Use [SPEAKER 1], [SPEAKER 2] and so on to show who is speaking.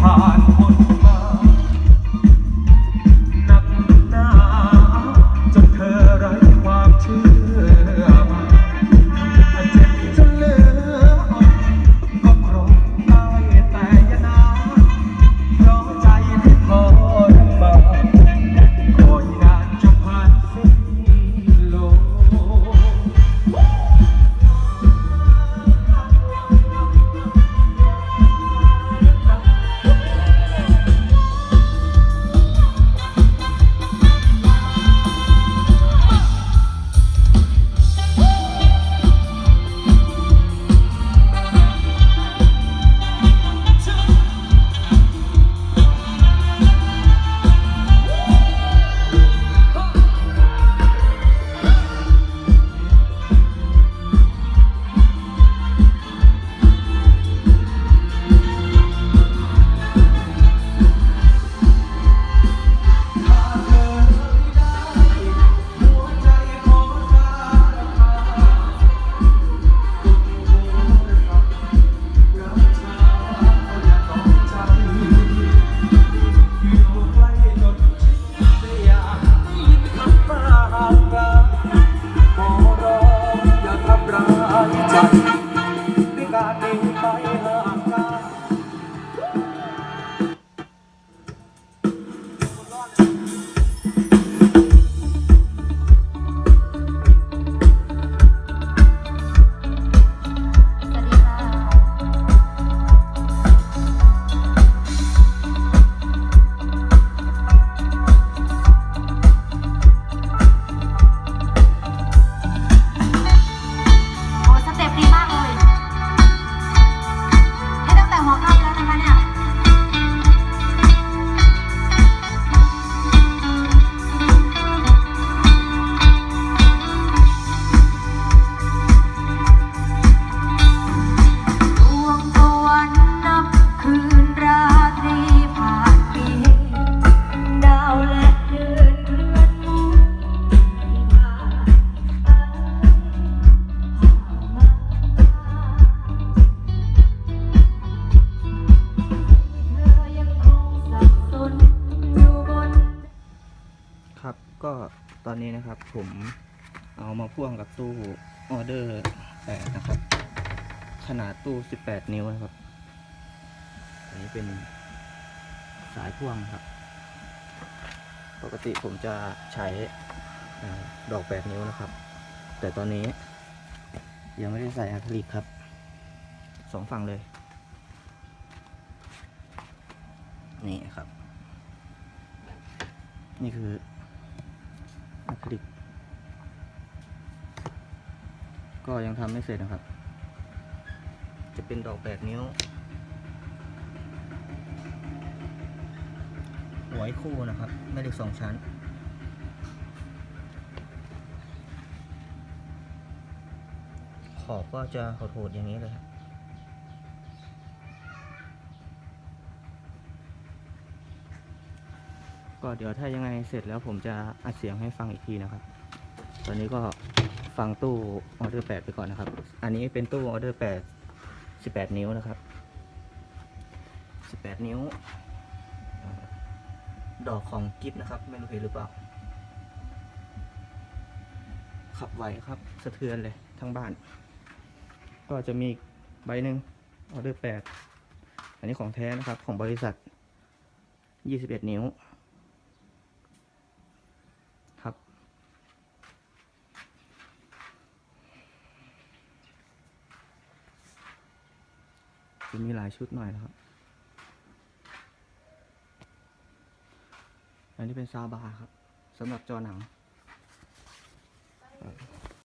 [SPEAKER 1] hard one. Thank you. ก็ตอนนี้นะครับผมเอามาพ่วงกับตู้ออเดอร์แปดนะครับ ขนาดตู้ 18 นิ้วนะครับ อันนี้เป็นสายพ่วงครับ ปกติผมจะใช้ดอก 8 นิ้วนะครับ แต่ตอนนี้ยังไม่ได้ใส่อะคริลิกครับสองฝั่งเลย นี่ครับ นี่คือ คลิก ก็ยังทำไม่เสร็จนะครับ จะเป็นดอก8นิ้วไว้คู่นะครับแม่เหล็กสองชั้นขอบก็จะโหดๆอย่างนี้เลยครับ ก็เดี๋ยวถ้ายังไงเสร็จแล้วผมจะอัดเสียงให้ฟังอีกทีนะครับ ตอนนี้ก็ฟังตู้ออเดอร์8ไปก่อนนะครับ อันนี้เป็นตู้ออเดอร์8 18นิ้วนะครับ18นิ้ว ดอกของกิฟนะครับ ไม่รู้เห็นหรือเปล่า ขับไหวครับสะเทือนเลยทั้งบ้าน ก็จะมีใบหนึ่งออเดอร์8อันนี้ของแท้นะครับของบริษัท21นิ้วครับ จะ มีหลายชุดหน่อยนะครับ อันนี้เป็นซาบาครับสำหรับจอหนัง